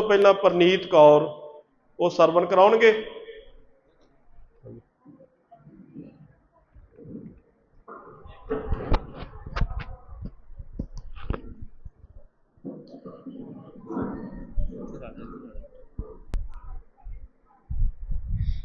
ਤੋਂ ਪਹਿਲਾਂ ਪ੍ਰਨੀਤ ਕੌਰ, ਉਹ ਸਰਵਣ ਕਰਾਉਣਗੇ?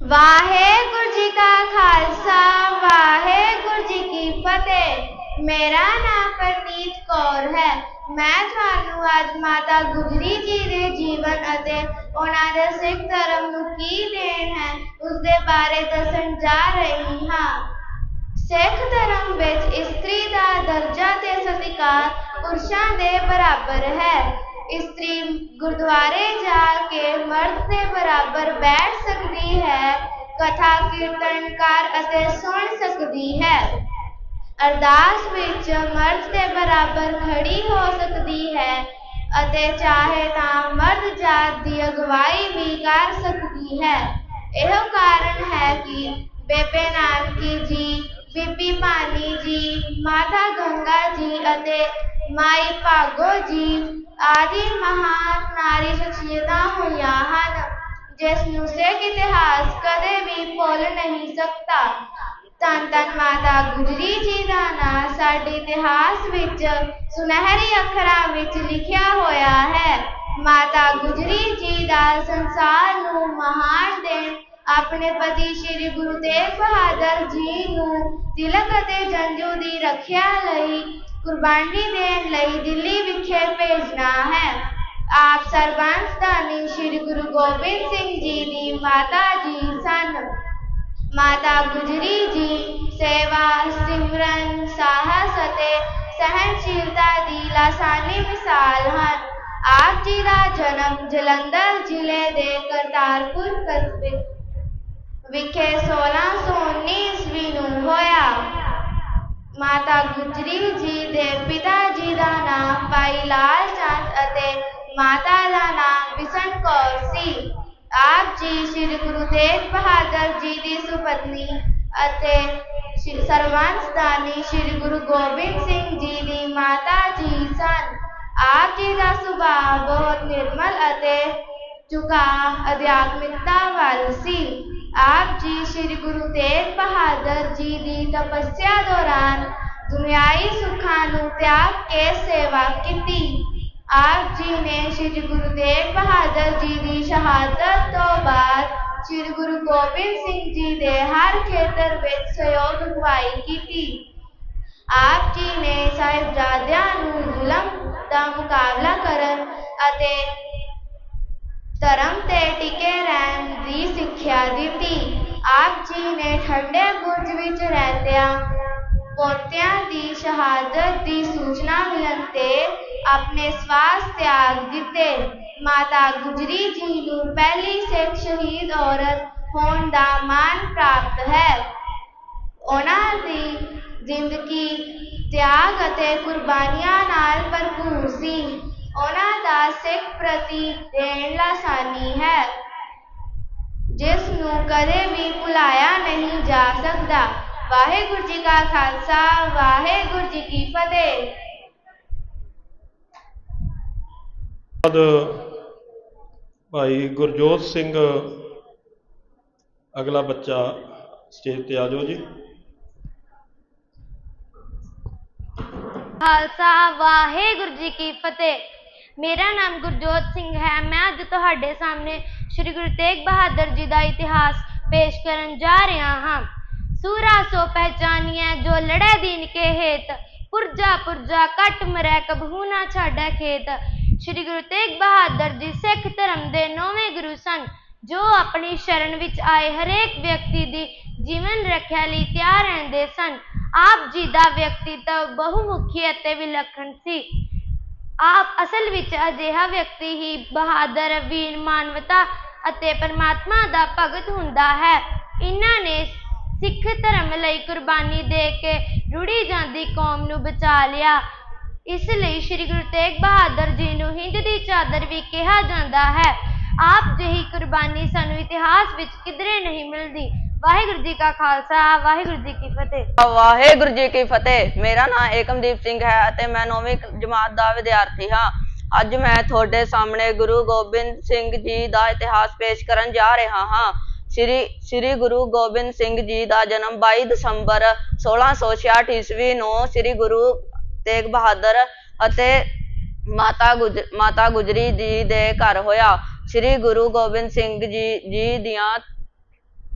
ਵਾਹਿਗੁਰੂ ਜੀ ਕਾ ਖਾਲਸਾ, ਵਾਹਿਗੁਰੂ ਜੀ ਕੀ ਫਤਿਹ। ਮੇਰਾ ਨਾਮ ਪ੍ਰਨੀਤ ਕੌਰ ਹੈ। ਮੈਂ ਤੁਹਾਨੂੰ ਅੱਜ ਮਾਤਾ ਗੁਜਰੀ ਜੀ ਦੇ ਜੀਵਨ ਅਤੇ ਉਹਨਾਂ ਦੇ ਸਿੱਖ ਧਰਮ ਨੂੰ ਕੀ ਦੇਣ ਹੈ ਉਸ ਦੇ ਬਾਰੇ ਦੱਸਣ ਜਾ ਰਹੀ ਹਾਂ। ਸਿੱਖ ਧਰਮ ਵਿੱਚ ਇਸਤਰੀ ਦਾ ਦਰਜਾ ਤੇ ਸਤਿਕਾਰ ਪੁਰਸ਼ਾਂ ਦੇ ਬਰਾਬਰ ਹੈ। ਇਸਤਰੀ ਗੁਰਦੁਆਰੇ ਜਾ ਕੇ ਮਰਦ ਦੇ ਬਰਾਬਰ ਬੈਠ ਸਕਦੀ ਹੈ, ਕਥਾ ਕੀਰਤਨ ਕਰ ਅਤੇ ਸੁਣ ਸਕਦੀ ਹੈ। ਅਰਦਾਸ ਵਿੱਚ ਮਰਦ ਦੇ ਬਰਾਬਰ ਖੜੀ ਹੋ ਸਕਦੀ ਹੈ ਅਤੇ ਚਾਹੇ ਤਾਂ ਮਰਦ ਜਾਤ ਦੀ ਅਗਵਾਈ ਵੀ ਕਰ ਸਕਦੀ ਹੈ। ਇਹੋ ਕਾਰਨ ਹੈ ਕਿ ਬੇਬੇ ਨਾਨਕੀ ਜੀ, ਬੀਬੀ ਭਾਨੀ ਜੀ, ਮਾਤਾ ਗੰਗਾ ਜੀ ਅਤੇ ਮਾਈ ਭਾਗੋ ਜੀ ਆਦਿ ਮਹਾਨ ਨਾਰੀ ਸ਼ਖਸੀਅਤਾਂ ਹੋਈਆਂ ਹਨ, ਜਿਸ ਨੂੰ ਸਿੱਖ ਇਤਿਹਾਸ ਕਦੇ ਵੀ ਭੁੱਲ ਨਹੀਂ ਸਕਦਾ। ਧੰਨ ਧੰਨ ਮਾਤਾ ਗੁਜਰੀ ਜੀ ਸਾਡੇ ਇਤਿਹਾਸ ਵਿੱਚ ਸੁਨਹਿਰੀ ਅੱਖਰਾਂ ਵਿੱਚ ਲਿਖਿਆ ਹੋਇਆ ਹੈ। ਮਾਤਾ ਗੁਜਰੀ ਜੀ ਦਾ ਸੰਸਾਰ ਨੂੰ ਮਹਾਨ ਦੇਣ ਆਪਣੇ ਪਤੀ ਸ੍ਰੀ ਗੁਰੂ ਤੇਗ ਬਹਾਦਰ ਜੀ ਨੂੰ ਤਿਲਕ ਅਤੇ ਜੰਜੂ ਦੀ ਰੱਖਿਆ ਲਈ ਕੁਰਬਾਨੀ ਦੇਣ ਲਈ ਦਿੱਲੀ ਵਿਖੇ ਭੇਜਣਾ ਹੈ। ਆਪ ਸਰਬੰਸ ਦਾਨੀ ਸ੍ਰੀ ਗੁਰੂ ਗੋਬਿੰਦ ਸਿੰਘ ਜੀ ਦੀ ਮਾਤਾ ਜੀ ਸਨ। ਮਾਤਾ ਗੁਜਰੀ ਜੀ ਅਤੇ ਸਹਿਨਸ਼ੀਲਤਾ ਦੀ ਲਾਸਾਨੀ ਮਿਸਾਲ ਹਨ। ਆਪ ਜੀ ਦਾ ਜਨਮ ਜਲੰਧਰ ਜ਼ਿਲ੍ਹੇ ਦੇ ਕਰਤਾਰਪੁਰ ਕਸਬੇ ਵਿਖੇ 1619 ਈਸਵੀ ਨੂੰ ਹੋਇਆ। ਮਾਤਾ ਗੁਜਰੀ ਜੀ ਦੇ ਪਿਤਾ ਜੀ ਦਾ ਨਾਮ ਭਾਈ ਲਾਲ ਚੰਦ ਅਤੇ ਮਾਤਾ ਦਾ ਨਾਮ ਬਿਸ਼ਨ ਕੌਰ ਸੀ। ਆਪ ਜੀ ਸ੍ਰੀ ਗੁਰੂ ਤੇਗ ਬਹਾਦਰ ਜੀ ਦੀ ਸੁਪਤਨੀ ਅਤੇ ਸਰਵੰਸ ਦਾਨੀ ਸ੍ਰੀ ਗੁਰੂ ਗੋਬਿੰਦ ਸਿੰਘ ਜੀ ਦੀ ਮਾਤਾ ਜੀ ਸਨ। ਆਪ ਜੀ ਦਾ ਸੁਭਾਅ ਬਹੁਤ ਨਿਰਮਲ ਅਤੇ ਝੁਕਾ ਅਧਿਆਤਮਿਕਤਾ ਵੱਲ ਸੀ। ਆਪ ਜੀ ਸ੍ਰੀ ਗੁਰੂ ਤੇਗ ਬਹਾਦਰ ਜੀ ਦੀ ਤਪੱਸਿਆ ਦੌਰਾਨ ਦੁਨਿਆਈ ਸੁੱਖਾਂ ਨੂੰ ਤਿਆਗ ਕੇ ਸੇਵਾ ਕੀਤੀ। ਆਪ ਜੀ ਨੇ ਸ੍ਰੀ ਗੁਰੂ ਤੇਗ ਬਹਾਦਰ ਜੀ ਦੀ ਸ਼ਹਾਦਤ ਤੋਂ ਬਾਅਦ ਸ੍ਰੀ ਗੁਰੂ ਗੋਬਿੰਦ ਸਿੰਘ ਜੀ ਦੇ ਹਰ ਖੇਤਰ ਵਿੱਚ ਸਹਿਯੋਗ ਅਗਵਾਈ ਕੀਤੀ। ਆਪ ਜੀ ਨੇ ਸਾਹਿਬਜ਼ਾਦਿਆਂ ਨੂੰ ਜ਼ੁਲਮ ਦਾ ਮੁਕਾਬਲਾ ਕਰਨ ਅਤੇ ਧਰਮ ਤੇ ਟਿਕੇ ਰਹਿਣ ਦੀ ਸਿੱਖਿਆ ਦਿੱਤੀ। ਆਪ ਜੀ ਨੇ ਠੰਡੇ ਬੁਰਜ ਵਿੱਚ ਰਹਿੰਦਿਆਂ ਪੋਤਿਆਂ ਦੀ ਸ਼ਹਾਦਤ ਦੀ ਸੂਚਨਾ ਮਿਲਣ ਤੇ ਆਪਣੇ ਸਵਾਸ ਤਿਆਗ ਦਿੱਤੇ। ਮਾਤਾ ਗੁਜਰੀ ਜੀ ਨੂੰ ਪਹਿਲੀ ਸਿੱਖ ਸ਼ਹੀਦ ਔਰਤ ਹੋਣ ਦਾ ਮਾਣ ਪ੍ਰਾਪਤ ਹੈ। ਉਹਨਾਂ ਦੀ ਜ਼ਿੰਦਗੀ ਤਿਆਗ ਅਤੇ ਕੁਰਬਾਨੀਆਂ ਨਾਲ ਭਰਪੂਰ ਸੀ। ਉਹਨਾਂ ਦਾ ਸਿੱਖ ਪ੍ਰਤੀ ਦੇਣ ਲਾਸਾਨੀ ਹੈ। ਜਿਸ ਨੂੰ ਕਦੇ ਵੀ ਭੁਲਾਇਆ ਨਹੀਂ ਜਾ ਸਕਦਾ। ਵਾਹਿਗੁਰੂ ਜੀ ਕਾ ਖਾਲਸਾ, ਵਾਹਿਗੁਰੂ ਜੀ ਕੀ ਫਤਿਹ। ਬਾਅਦ ਭਾਈ ਗੁਰਜੋਤ ਸਿੰਘ, ਅਗਲਾ ਬੱਚਾ ਸਟੇਜ ਤੇ ਆ ਜਾਓ ਜੀ। ਖਾਲਸਾ, ਵਾਹਿਗੁਰੂ ਜੀ ਕੀ ਫਤਿਹ। ਮੇਰਾ ਨਾਮ ਗੁਰਜੋਤ ਸਿੰਘ ਹੈ। ਮੈਂ ਅੱਜ ਤੁਹਾਡੇ ਸਾਹਮਣੇ ਸ੍ਰੀ ਗੁਰੂ ਤੇਗ ਬਹਾਦਰ ਜੀ ਦਾ ਇਤਿਹਾਸ ਪੇਸ਼ ਕਰਨ ਜਾ ਰਿਹਾ ਹਾਂ। ਸੂਰਾ ਸੋ ਪਹਿਚਾਨੀਐ, ਜੋ ਲੜੈ ਦੀਨ ਕੇ ਹੇਤ। ਪੁਰਜਾ ਪੁਰਜਾ ਕਟ ਮਰੈ, ਕਬਹੂ ਨਾ ਛਾੜੈ ਖੇਤ। ਸ੍ਰੀ ਗੁਰੂ ਤੇਗ ਬਹਾਦਰ ਜੀ ਸਿੱਖ ਧਰਮ ਦੇ ਨੌਵੇਂ ਗੁਰੂ ਸਨ, ਜੋ ਆਪਣੀ ਸ਼ਰਨ ਵਿੱਚ ਆਏ ਹਰੇਕ ਵਿਅਕਤੀ ਦੀ ਜੀਵਨ ਰੱਖਿਆ ਲਈ ਤਿਆਰ ਰਹਿੰਦੇ ਸਨ। ਆਪ ਜੀ ਦਾ ਵਿਅਕਤੀਤਵ ਬਹੁਮੁਖੀ ਅਤੇ ਵਿਲੱਖਣ ਸੀ। ਆਪ ਅਸਲ ਵਿੱਚ ਅਜਿਹਾ ਵਿਅਕਤੀ ਹੀ ਬਹਾਦਰ, ਵੀਰ, ਮਾਨਵਤਾ ਅਤੇ ਪਰਮਾਤਮਾ ਦਾ ਭਗਤ ਹੁੰਦਾ ਹੈ। ਇਹਨਾਂ ਨੇ ਸਿੱਖ ਧਰਮ ਲਈ ਕੁਰਬਾਨੀ ਦੇ ਕੇ ਰੁੜੀ ਜਾਂਦੀ ਕੌਮ ਨੂੰ ਬਚਾ ਲਿਆ। ਇਸ ਲਈ ਸ੍ਰੀ ਗੁਰੂ ਤੇਗ ਬਹਾਦਰ ਜੀ ਨੂੰ ਹਿੰਦ ਦੀ ਚਾਦਰ ਵੀ ਕਿਹਾ ਜਾਂਦਾ ਹੈ। ਆਪ ਜਿਹੀ ਕੁਰਬਾਨੀ ਸਾਨੂੰ ਇਤਿਹਾਸ ਵਿੱਚ ਕਿਧਰੇ ਨਹੀਂ ਮਿਲਦੀ। ਵਾਹਿਗੁਰੂ ਜੀ ਕਾ ਖਾਲਸਾ, ਵਾਹਿਗੁਰੂ ਜੀ ਕੀ ਫਤਿਹ। ਵਾਹਿਗੁਰੂ ਜੀ ਕੀ ਫਤਿਹ। ਮੇਰਾ ਨਾਮ ਏਕਮਦੀਪ ਸਿੰਘ ਹੈ ਅਤੇ ਮੈਂ ਨੌਵੀਂ ਜਮਾਤ ਦਾ ਵਿਦਿਆਰਥੀ ਹਾਂ। ਅੱਜ ਮੈਂ ਤੁਹਾਡੇ ਸਾਹਮਣੇ ਗੁਰੂ ਗੋਬਿੰਦ ਸਿੰਘ ਜੀ ਦਾ ਇਤਿਹਾਸ ਪੇਸ਼ ਕਰਨ ਜਾ ਰਿਹਾ ਹਾਂ। ਸ੍ਰੀ ਸ੍ਰੀ ਗੁਰੂ ਗੋਬਿੰਦ ਸਿੰਘ ਜੀ ਦਾ ਜਨਮ 22 ਦਸੰਬਰ 1666 ਈਸਵੀ ਨੂੰ ਸ੍ਰੀ ਗੁਰੂ ਤੇਗ ਬਹਾਦਰ ਅਤੇ ਮਾਤਾ ਗੁਜ, ਮਾਤਾ ਗੁਜਰੀ ਜੀ ਦੇ ਘਰ ਹੋਇਆ। ਸ੍ਰੀ ਗੁਰੂ ਗੋਬਿੰਦ ਸਿੰਘ ਜੀ ਜੀ ਦੀਆਂ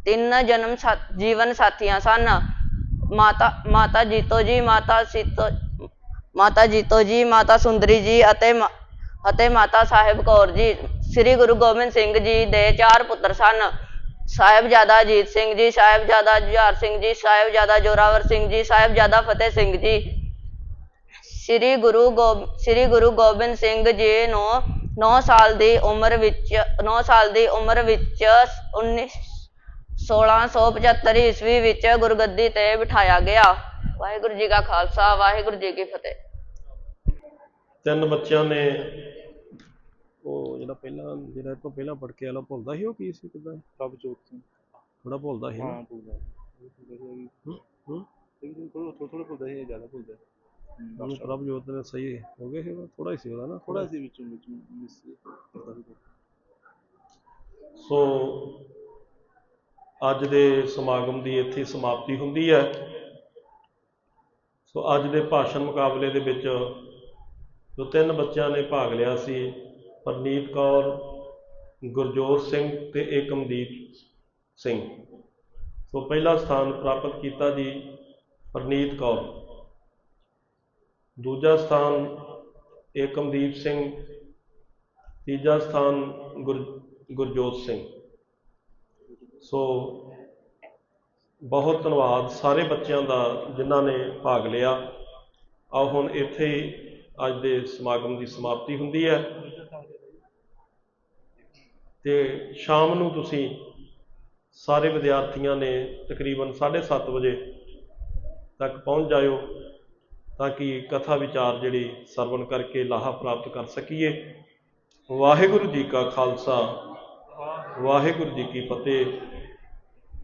ਤਿੰਨ ਜਨਮ ਸਾ, ਜੀਵਨ ਸਾਥੀਆਂ ਸਨ। ਮਾਤਾ ਮਾਤਾ ਜੀਤੋ ਜੀ, ਮਾਤਾ ਸੀਤੋ, ਮਾਤਾ ਜੀਤੋ ਜੀ, ਮਾਤਾ ਸੁੰਦਰੀ ਜੀ ਅਤੇ ਅਤੇ ਮਾਤਾ ਸਾਹਿਬ ਕੌਰ ਜੀ। ਸ੍ਰੀ ਗੁਰੂ ਗੋਬਿੰਦ ਸਿੰਘ ਜੀ ਦੇ ਚਾਰ ਪੁੱਤਰ ਸਨ। ਸਾਹਿਬਜ਼ਾਦਾ ਅਜੀਤ ਸਿੰਘ ਜੀ, ਸਾਹਿਬਜ਼ਾਦਾ ਜੁਝਾਰ ਸਿੰਘ ਜੀ, ਸਾਹਿਬਜ਼ਾਦਾ ਜੋਰਾਵਰ ਸਿੰਘ ਜੀ, ਸਾਹਿਬਜ਼ਾਦਾ ਫਤਿਹ ਸਿੰਘ ਜੀ। ਸ੍ਰੀ ਗੁਰੂ ਗੋਬ ਸ੍ਰੀ ਗੁਰੂ ਗੋਬਿੰਦ ਸਿੰਘ ਜੀ ਨੂੰ 9 ਸਾਲ ਦੀ ਉਮਰ ਵਿੱਚ 9 ਸਾਲ ਦੀ ਉਮਰ ਵਿੱਚ 19 1675 ਈਸਵੀ ਵਿੱਚ ਗੁਰਗੱਦੀ ਤੇ ਬਿਠਾਇਆ ਗਿਆ। ਵਾਹਿਗੁਰੂ ਜੀ ਕਾ ਖਾਲਸਾ ਵਾਹਿਗੁਰੂ ਜੀ ਕੀ ਫਤਿਹ। ਤਿੰਨ ਬੱਚਿਆਂ ਨੇ ਉਹ ਜਿਹੜਾ ਪਹਿਲਾਂ ਜਿਹੜਾ ਇਹ ਤੋਂ ਪਹਿਲਾਂ ਪੜ ਕੇ ਵਾਲਾ ਭੁੱਲਦਾ ਸੀ ਉਹ ਕੀ ਸੀ ਕਿਦਾਂ? ਪ੍ਰਭਜੋਤ ਸਿੰਘ। ਥੋੜਾ ਭੁੱਲਦਾ ਸੀ ਨਾ? ਹਾਂ ਭੁੱਲਦਾ ਹੂੰ ਹੂੰ। ਥੋੜਾ ਥੋੜਾ ਥੋੜਾ ਭੁੱਲਦਾ ਸੀ ਜ਼ਿਆਦਾ ਭੁੱਲਦਾ ਹੁਣ ਪ੍ਰਭਜੋਤ ਨੇ ਸਹੀ ਹੋ ਗਏ ਸੀ ਥੋੜਾ ਹੀ ਸੀ ਉਹਦਾ ਨਾ। ਥੋੜਾ ਸੀ ਵਿੱਚੋਂ ਵਿੱਚ ਮਿਸ ਸੋ। ਅੱਜ ਦੇ ਸਮਾਗਮ ਦੀ ਇੱਥੇ ਸਮਾਪਤੀ ਹੁੰਦੀ ਹੈ। ਸੋ ਅੱਜ ਦੇ ਭਾਸ਼ਣ ਮੁਕਾਬਲੇ ਦੇ ਵਿੱਚ ਜੋ ਤਿੰਨ ਬੱਚਿਆਂ ਨੇ ਭਾਗ ਲਿਆ ਸੀ ਪਰਨੀਤ ਕੌਰ ਗੁਰਜੋਤ ਸਿੰਘ ਤੇ ਏਕਮਦੀਪ ਸਿੰਘ। ਸੋ ਪਹਿਲਾ ਸਥਾਨ ਪ੍ਰਾਪਤ ਕੀਤਾ ਜੀ ਪਰਨੀਤ ਕੌਰ। ਦੂਜਾ ਸਥਾਨ ਏਕਮਦੀਪ ਸਿੰਘ, ਤੀਜਾ ਸਥਾਨ ਗੁਰ, ਗੁਰਜੋਤ ਸਿੰਘ। ਸੋ ਬਹੁਤ ਧੰਨਵਾਦ ਸਾਰੇ ਬੱਚਿਆਂ ਦਾ ਜਿਨ੍ਹਾਂ ਨੇ ਭਾਗ ਲਿਆ। ਆਓ ਹੁਣ ਇੱਥੇ ਅੱਜ ਦੇ ਸਮਾਗਮ ਦੀ ਸਮਾਪਤੀ ਹੁੰਦੀ ਹੈ। ਤੇ ਸ਼ਾਮ ਨੂੰ ਤੁਸੀਂ ਸਾਰੇ ਵਿਦਿਆਰਥੀਆਂ ਨੇ ਤਕਰੀਬਨ 7:30 ਵਜੇ ਤੱਕ ਪਹੁੰਚ ਜਾਇਓ। ਤਾਂ ਕਿ ਕਥਾ ਵਿਚਾਰ ਜਿਹੜੀ ਸਰਵਣ ਕਰਕੇ ਲਾਹਾ ਪ੍ਰਾਪਤ ਕਰ ਸਕੀਏ। ਵਾਹਿਗੁਰੂ ਜੀ ਕਾ ਖਾਲਸਾ। ਵਾਹਿਗੁਰੂ ਜੀ ਕੀ ਫਤਿਹ।